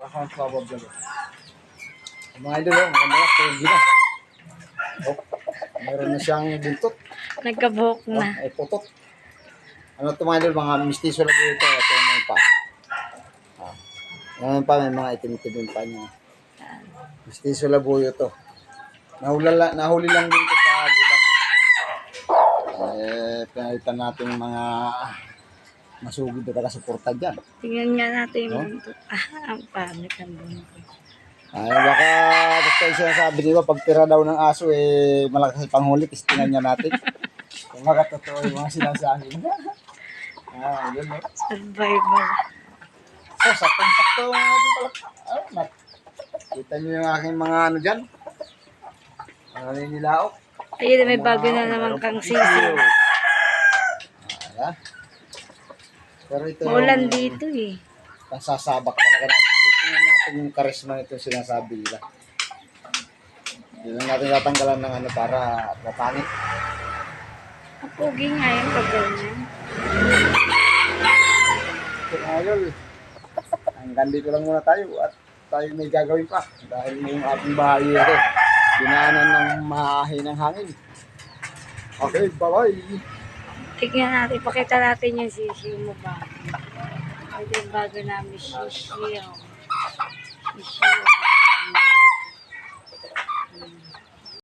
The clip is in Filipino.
Baka ang swabab dyan. Mga idol, oh, maganda na, pogi na. Oh, meron na siyang buntot. Nagkabuhok Oh, na. ay putot. Ano ito mga idol, mga mistiso lang dito. Ito yung pa. Ah. Ngayon pa, may mga itim-itim pa niya. Mistiso labuyo to. Nahuli, lang- nahuli lang dito sa gubat. Eh, pinalitan natin mga masugid na taga-suporta dyan. Tingnan nga natin yung buntot. Ah, ang pangit ang buntot. Ay, baka basta yung sinasabi nila, pag tira daw ng aso, eh, malakas ang panghuli, tistingan niya natin. Kung baka totoo yung mga sinasabi niya. ah, yun, no? Survivor. So, saktong-sakto nga din pala. Ah, nat- Kita niyo yung aking mga ano dyan? Mga ninilaok. Ayun, may bago na naman kang sisiyo. Ah, Pero ito Maulan yung dito eh. pasasabak talaga natin. Titingnan natin yung karisma nito sinasabi nila. Lang natin tatanggalan ng ano para mapangit. Ang pogi nga yun pag ganyan. So, idol, hanggang dito lang muna tayo at tayo may gagawin pa dahil yung ating bahay ito dinaanan ng mahinang hangin. Okay, bye-bye. Tignan natin, pakita natin yung sisi mo ba. Ito yung bago namin sisi. oh. Sisi. oh.